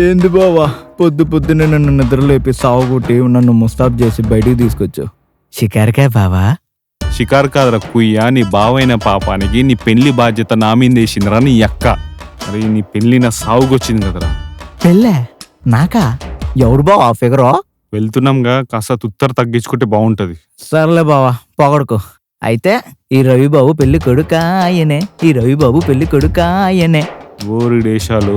ఏంది బావా? పొద్దు పొద్దునే నన్ను నిద్రలేపి సావుకొట్టి నన్ను ముస్తాబ్ చేసి బయటికి తీసుకొచ్చావు. షికారికాయ బావా? షికారు కాదురా కుయ్య నీ బావైన పాపానికి నీ పెళ్ళి బాధ్యత నా మీద వేసిందిరా నీ అక్క. అరే నీ పెళ్ళి నా సావుకొచ్చింది కదరా. పెళ్ళే? నాకా? ఎవరు బావా ఫిగరో వెళ్తున్నాంగా కాస్త తుత్తర తగ్గించుకుంటే బాగుంటది సర్లే బావా పొగడుకో. అయితే ఈ రవి బాబు పెళ్ళి కొడుకా ఆయనే ఈ రవి బాబు పెళ్ళి కొడుకా ఆయనే. ఓరి దేశాలు.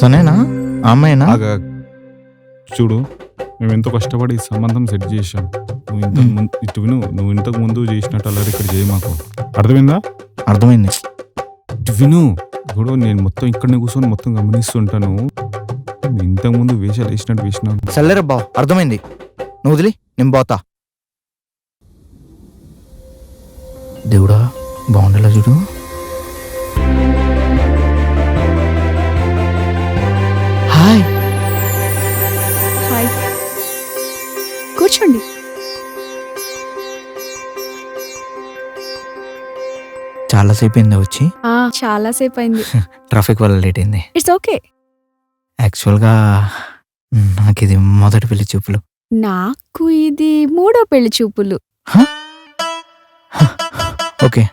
తనేనా? అమ్మాయినా? చూడు. మేము ఎంతో కష్టపడి ఈ సంబంధం సెట్ చేశాం. నువ్వు ఇంతకు ముందు ఇటు విను నువ్వు ఇంతకు ముందు చేసినట్టు అల్లరి ఇక్కడ చేయి మాకు. అర్థమైందా? అర్థమైంది. ఇటు విను. ఇప్పుడు నేను మొత్తం ఇక్కడనే కూర్చొని మొత్తం గమనిస్తుంటాను. ఇంతకు ముందు వేషాలు వేసినట్టు వేసినాను సర్లేరా బావ అర్థమైంది. నువ్వు వదిలి నేను పోతా. దేవుడా బాగుండేలా చూడు. చాలాసేపు అయిందా వచ్చి. ఆ చాలా సేపు అయింది ట్రాఫిక్ వల్ల లేట్ అయింది. It's okay. యాక్చువల్గా నాకు ఇది మొదటి పెళ్ళి చూపులు. నాకు ఇది మూడో పెళ్ళి చూపులు. ఓకే.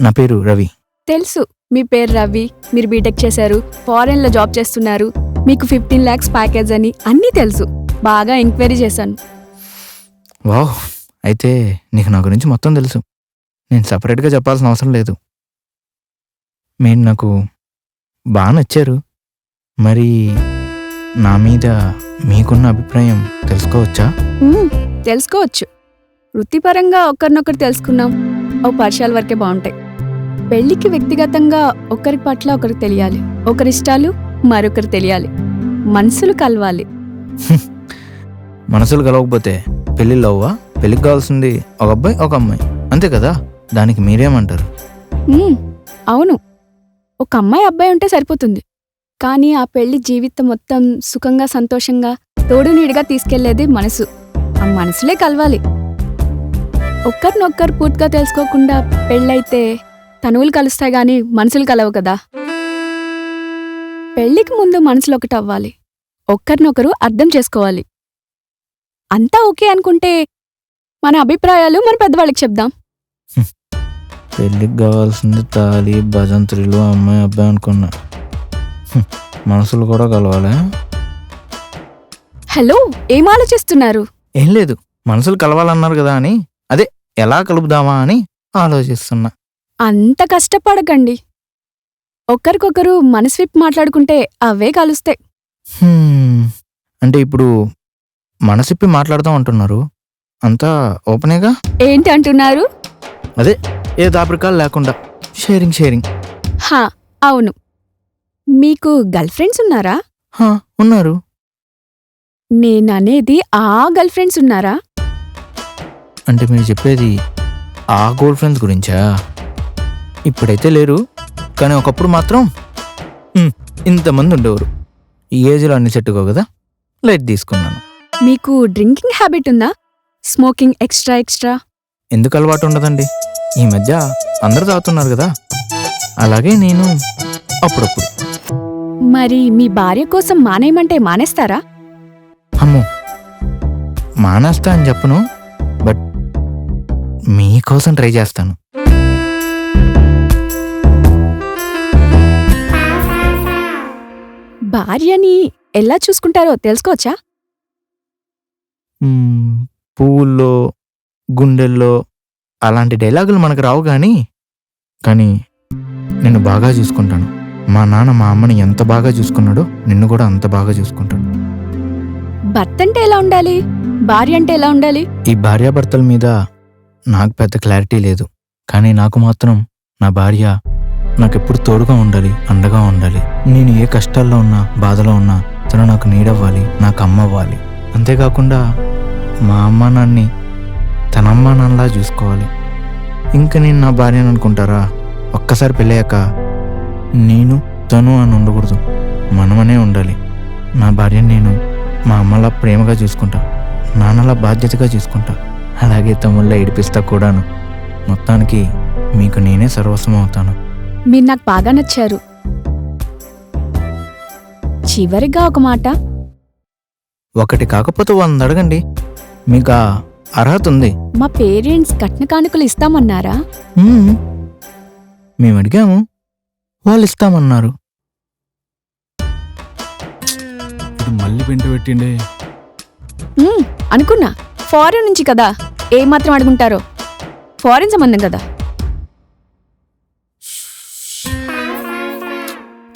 నా పేరు రవి. తెలుసు. మీ పేరు రవి. మీరు బీటెక్ చేశారు ఫారెన్లో జాబ్ చేస్తున్నారు. మీకు ఫిఫ్టీన్ లాక్స్ ప్యాకేజ్ అని అన్నీ తెలుసు. బాగా ఎంక్వైరీ చేశాను. వావ్. అయితే నీకు నా గురించి మొత్తం తెలుసు. నేను సపరేట్గా చెప్పాల్సిన అవసరం లేదు. మీరు నాకు బాగా నచ్చారు. మరి నా మీద మీకున్న అభిప్రాయం తెలుసుకోవచ్చా? తెలుసుకోవచ్చు. వృత్తిపరంగా ఒకరినొకరు తెలుసుకున్నాం. ఓ పరిచయాల వరకే బాగుంటాయి. పెళ్ళికి వ్యక్తిగతంగా ఒకరి పట్ల ఒకరికి తెలియాలి. ఒకరి ఇష్టాలు మరొకరు తెలియాలి. మనసులు కలవాలి. మనసులు కలవకపోతే పెళ్ళిళ్ళు అవ్వా పెళ్ళికి కావాల్సింది ఒక అబ్బాయి ఒక అమ్మాయి. అంతే కదా? దానికి మీరేమంటారు? అవును. ఒక అమ్మాయి అబ్బాయి ఉంటే సరిపోతుంది. కానీ ఆ పెళ్ళి జీవితం మొత్తం సుఖంగా సంతోషంగా తోడు నీడిగా తీసుకెళ్ళేది మనసు. ఆ మనసులే కలవాలి. ఒక్కరినొక్కరు పూర్తిగా తెలుసుకోకుండా పెళ్ళైతే తనువులు కలుస్తాయి గాని మనసులు కలవు కదా. పెళ్ళికి ముందు మనసులు ఒకటి అవ్వాలి. ఒక్కరినొకరు అర్థం చేసుకోవాలి. అంతా ఓకే అనుకుంటే మన అభిప్రాయాలు మన పెద్దవాళ్ళకి చెప్దాం. పెళ్ళికి కావాల్సింది తాళి భజంత్రులు అమ్మాయి అబ్బాయి అనుకున్నా. మనసులు కూడా కలవాలా. హలో ఏం ఆలోచిస్తున్నారు? ఏం లేదు మనసులు కలవాలన్నారు కదా అని. అదే ఎలా కలుపుదామా అని ఆలోచిస్తున్నా. అంత కష్టపడకండి. ఒకరికొకరు మనసు విప్పి మాట్లాడుకుంటే అవే కలుస్తాయి అంటే ఇప్పుడు మనసిప్పి మాట్లాడదాం అంటున్నారు. అంతా ఓపెనేగా? ఏంటి అంటున్నారు అదే ఏ దాపరికాలు లేకుండా. Sharing sharing. హా అవును. మీకు గర్ల్ ఫ్రెండ్స్ ఉన్నారా? హా, ఉన్నారు. నేననేది ఆ గర్ల్ ఫ్రెండ్స్ ఉన్నారా? అంటే మీరు చెప్పేది ఆ గోల్డ్ ఫ్రెండ్స్ గురించా? ఇప్పుడైతే లేరు కానీ ఒకప్పుడు మాత్రం హ్మ్, ఇంతమంది ఉండేవారు. ఈ ఏజ్లో అన్ని చెట్టుకో కదా? లైట్ తీసుకున్నాను. మీకు డ్రింకింగ్ హ్యాబిట్ ఉందా? Smoking extra extra? ఎందుకు అలవాటు ఉండదండి? ఈ మధ్య అందరూ తాగుతున్నారు కదా. అలాగే నేను అప్పుడప్పుడు. మరి మీ భార్య కోసం మానేయమంటే మానేస్తారా? అమ్మో మానేస్తా అని చెప్పను బట్ మీకోసం ట్రై చేస్తాను. భార్యని ఎలా చూసుకుంటారో తెలుసుకోవచ్చా? పువ్వుల్లో గుండెల్లో అలాంటి డైలాగులు మనకు రావు కానీ కానీ నిన్ను బాగా చూసుకుంటాను. మా నాన్న మా అమ్మని ఎంత బాగా చూసుకున్నాడో నిన్ను కూడా అంత బాగా చూసుకుంటాడు. భర్త అంటే ఎలా ఉండాలి? భార్య అంటే ఎలా ఉండాలి? ఈ భార్యాభర్తల మీద నాకు పెద్ద క్లారిటీ లేదు. కానీ నాకు మాత్రం నా భార్య నాకెప్పుడు తోడుగా ఉండాలి అండగా ఉండాలి. నేను ఏ కష్టాల్లో ఉన్నా బాధలో ఉన్నా తను నాకు నీడవ్వాలి నాకు అమ్మ అవ్వాలి అంతేకాకుండా మా అమ్మ నాన్ని తన అమ్మ నాన్నలా చూసుకోవాలి. ఇంకా నేను నా భార్యను అనుకుంటారా? ఒక్కసారి పెళ్ళయ్యాక నేను తను అని ఉండకూడదు. మనమనే ఉండాలి. నా భార్యని నేను మా అమ్మలా ప్రేమగా చూసుకుంటా. నాన్నలా బాధ్యతగా చూసుకుంటా. అలాగే తమ్ముళ్ళ ఏడిపిస్తా కూడాను. మొత్తానికి మీకు నేనే సర్వస్వం అవుతాను. మీరు నాకు బాగా నచ్చారు. చివరిగా ఒక మాట. ఒకటి కాకపోతే వంద అడగండి. మీకు అర్హత ఉంది. మా పేరెంట్స్ కట్న కానుకలు ఇస్తామన్నారా? మ్మ్. మేము అడిగాము. వాళ్ళు ఇస్తామన్నారు. ఇది మళ్ళీ పెంట పెట్టిండే. మ్మ్, అనుకున్నా. ఫారెన్ నుంచి కదా. ఏ మాత్రం అడుగుంటారో. ఫారెన్ సంబంధం కదా.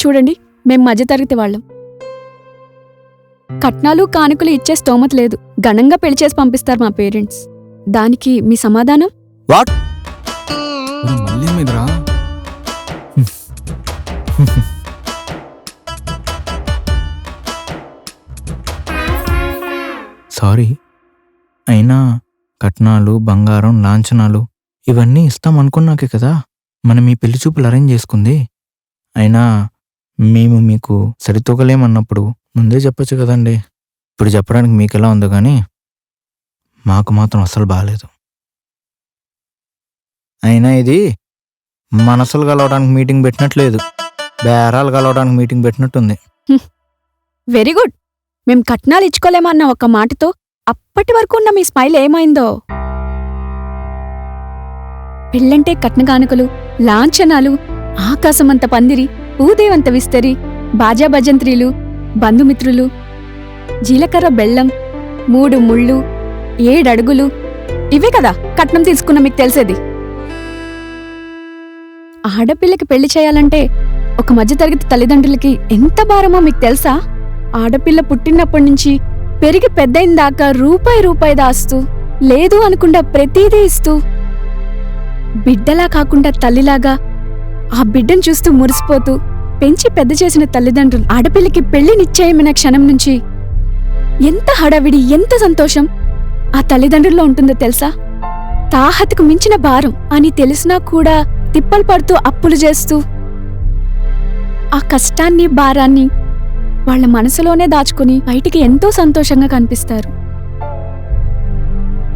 చూడండి మేం మధ్యతరగతి వాళ్ళం. కట్నాలు కానుకలు ఇచ్చే స్తోమత లేదు. ఘనంగా పెళ్ళి చేసి పంపిస్తారు మా పేరెంట్స్. దానికి మీ సమాధానం? వాట్? ఒరే, మళ్ళీ మీదరా సారీ అయినా కట్నాలు బంగారం లాంఛనాలు ఇవన్నీ ఇస్తాం అనుకున్నాకే కదా మనం ఈ పెళ్ళి చూపులు అరేంజ్ చేసుకుంది. అయినా మేము మీకు సరితూగలేమన్నప్పుడు ముందే చెప్పొచ్చు కదండి. ఇప్పుడు చెప్పడానికి మీకు ఎలా ఉందో కానీ మాకు మాత్రం అస్సలు బాగాలేదు అయినా ఇది మనసులు కలవడానికి మీటింగ్ పెట్టినట్లేదు. బేరాలు కలవడానికి మీటింగ్ పెట్టినట్టుంది. Very good. మేము కట్నాలు ఇచ్చుకోలేమన్న ఒక మాటతో అప్పటి వరకు ఉన్న మీ స్మైల్ ఏమైందో? పెళ్ళంటే కట్న కానుకలు లాంఛనాలు ఆకాశమంత పందిరి ఊదేవంత విస్తరి బాజా భజంత్రీలు బంధుమిత్రులు జీలకర్ర బెల్లం మూడు ముళ్ళు ఏడడుగులు ఇవే కదా కట్నం తీసుకున్న మీకు తెలిసేది. ఆడపిల్లకి పెళ్ళి చేయాలంటే ఒక మధ్యతరగతి తల్లిదండ్రులకి ఎంత భారమో మీకు తెలుసా? ఆడపిల్ల పుట్టినప్పటి నుంచి పెరిగి పెద్దయిన దాకా రూపాయి రూపాయి దాస్తూ లేదు అనుకుండా ప్రతీదీ ఇస్తూ బిడ్డలా కాకుండా తల్లిలాగా ఆ బిడ్డను చూస్తూ మురిసిపోతూ పెంచి పెద్ద చేసిన తల్లిదండ్రులు ఆడపిల్లకి పెళ్ళి నిశ్చయమైన క్షణం నుంచి ఎంత హడావిడి ఎంత సంతోషం ఆ తల్లిదండ్రుల్లో ఉంటుందో తెలుసా? తాహతకు మించిన భారం అని తెలిసినా కూడా తిప్పలు పడుతూ అప్పులు చేస్తూ ఆ కష్టాన్ని భారాన్ని వాళ్ళ మనసులోనే దాచుకుని బయటికి ఎంతో సంతోషంగా కనిపిస్తారు.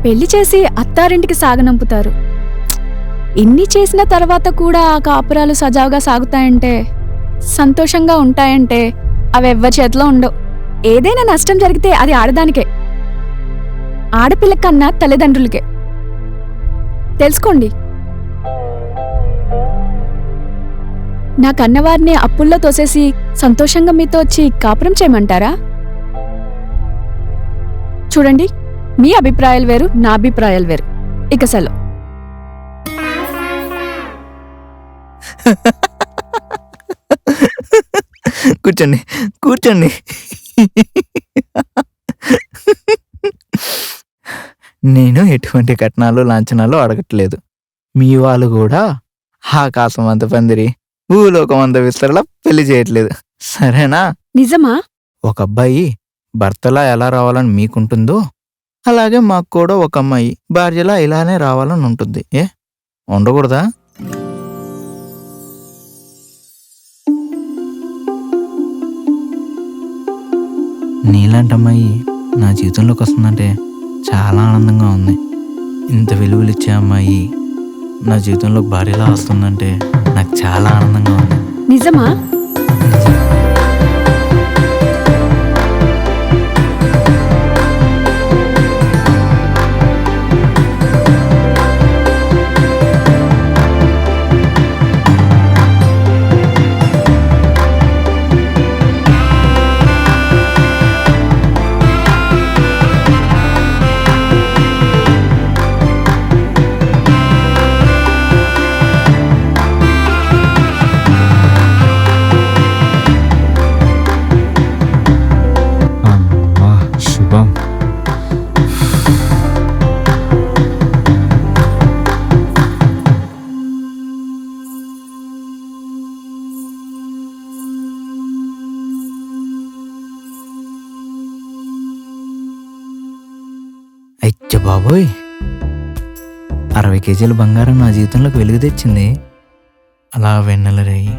పెళ్ళి చేసి అత్తారింటికి సాగనంపుతారు. ఇన్ని చేసిన తర్వాత కూడా ఆ కాపురాలు సజావుగా సాగుతాయంటే సంతోషంగా ఉంటాయంటే అవి ఎవ్వరి చేతిలో ఉండవు. ఏదైనా నష్టం జరిగితే అది ఆడదానికే. ఆడపిల్ల కన్నా తల్లిదండ్రులకే. తెలుసుకోండి. నా కన్నవారిని అప్పుల్లో తోసేసి సంతోషంగా మీతో వచ్చి కాపురం చేయమంటారా? చూడండి మీ అభిప్రాయాలు వేరు నా అభిప్రాయాలు వేరు. ఇక సెలవు. కూర్చోండి కూర్చోండి. నేను ఎటువంటి కట్నాలు లాంఛనాలు అడగట్లేదు. మీ వాళ్ళు కూడా ఆకాశం అంత పందిరి భూలోకం అంత విస్తరలా పెళ్ళి చేయట్లేదు. సరేనా? నిజమా? ఒక అబ్బాయి భర్తలా ఎలా రావాలని మీకుంటుందో అలాగే మాకు కూడా ఒక అమ్మాయి భార్యలా ఇలానే రావాలని ఉంటుంది. ఏ? ఉండకూడదా? నీలాంటి అమ్మాయి నా జీవితంలోకి వస్తుందంటే చాలా ఆనందంగా ఉంది. ఇంత విలువలిచ్చే అమ్మాయి నా జీవితంలోకి భార్యలా వస్తుందంటే నాకు చాలా ఆనందంగా ఉంది. నిజమా? బాబోయ్. అరవై కేజీల బంగారం నా జీవితంలోకి వెలుగు తెచ్చింది. అలా వెన్నెల రేయి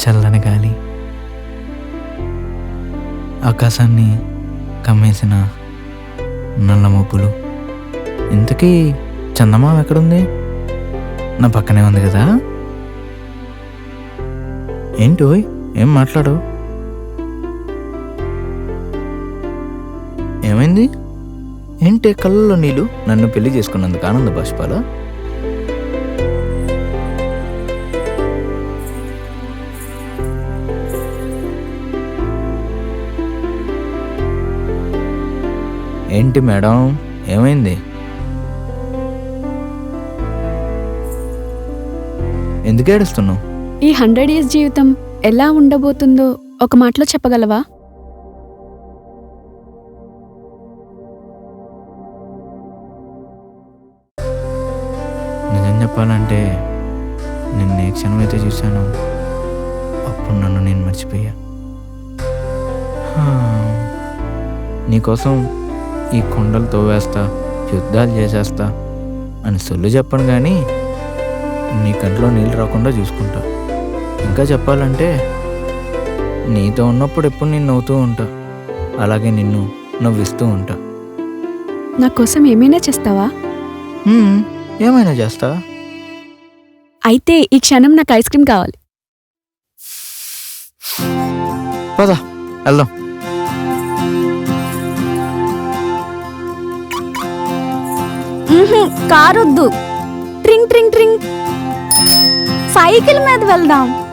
చల్లని గాలి ఆకాశాన్ని కమ్మేసిన నల్ల మబ్బులు. ఇంతకీ చందమామ ఎక్కడుంది? నా పక్కనే ఉంది కదా. ఏంటో ఏం మాట్లాడు? ఏమైంది? ఏంటి కళ్ళలో నీళ్ళు? నన్ను పెళ్ళి చేసుకున్నందుకు ఆనంద బాష్పాల? ఏంటి మేడం? ఏమైంది? ఎందుకు ఏడుస్తున్నావు? ఈ హండ్రెడ్ ఇయర్స్ జీవితం ఎలా ఉండబోతుందో ఒక మాటలో చెప్పగలవా? చెప్పాలంటే నిన్న ఏ క్షణం అయితే చూశానో అప్పుడు నన్ను నేను మర్చిపోయా. నీకోసం ఈ కొండలు తోవేస్తా యుద్ధాలు చేసేస్తా అని సొల్లు చెప్పను కానీ నీ కంట్లో నీళ్ళు రాకుండా చూసుకుంటా. ఇంకా చెప్పాలంటే నీతో ఉన్నప్పుడు ఎప్పుడు నేను నవ్వుతూ ఉంటా. అలాగే నిన్ను నవ్విస్తూ ఉంటా. నా కోసం ఏమైనా చేస్తావా? ఏమైనా చేస్తా? అయితే ఈ క్షణం నాకు ఐస్ క్రీమ్ కావాలి. పద వెళ్దాం. కారొద్దు. ట్రింగ్ ట్రింగ్ ట్రింగ్. సైకిల్ మీద వెళ్దాం.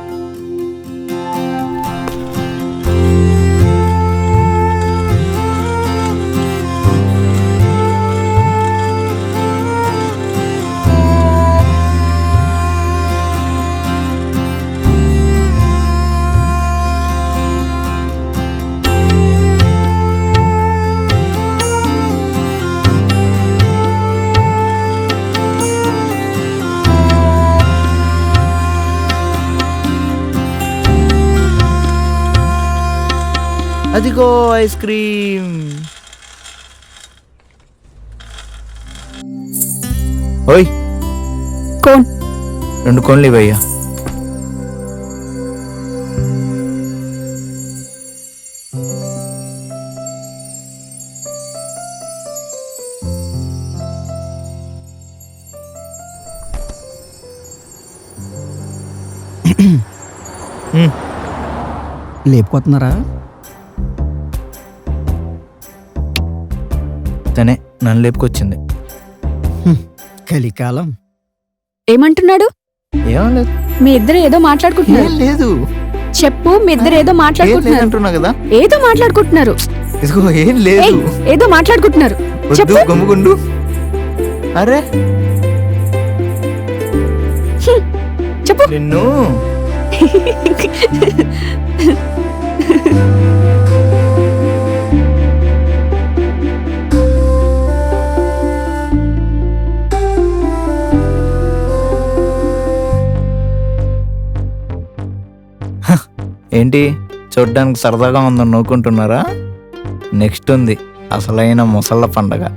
అదిగో ఐస్ క్రీమ్. ఓయ్. కోన్. రెండు కోన్లు ఇవయ్యా లేపుకొస్తున్నారా నన్ను లేపుకొచ్చింది. కలికాలం. ఏమంటున్నాడు? ఏం లేదు. మీ ఇద్దరు ఏదో మాట్లాడుకుంటున్నారు. ఏం లేదు. చెప్పు మీ ఇద్దరు ఏదో మాట్లాడుకుంటున్నారు. లేదంటున్నా కదా? ఏదో మాట్లాడుకుంటున్నారు. ఇదిగో ఏం ఏయ్, లేదు ఏదో మాట్లాడుకుంటున్నారు. వద్దు చెప్పు. గమ్ముగుండు. అరే. చెప్పు. నిన్ను. ఏంటి? చూడ్డానికి సరదాగా ఉందని నవ్వుకుంటున్నారా? నెక్స్ట్ ఉంది. అసలైన ముసళ్ళ పండగ.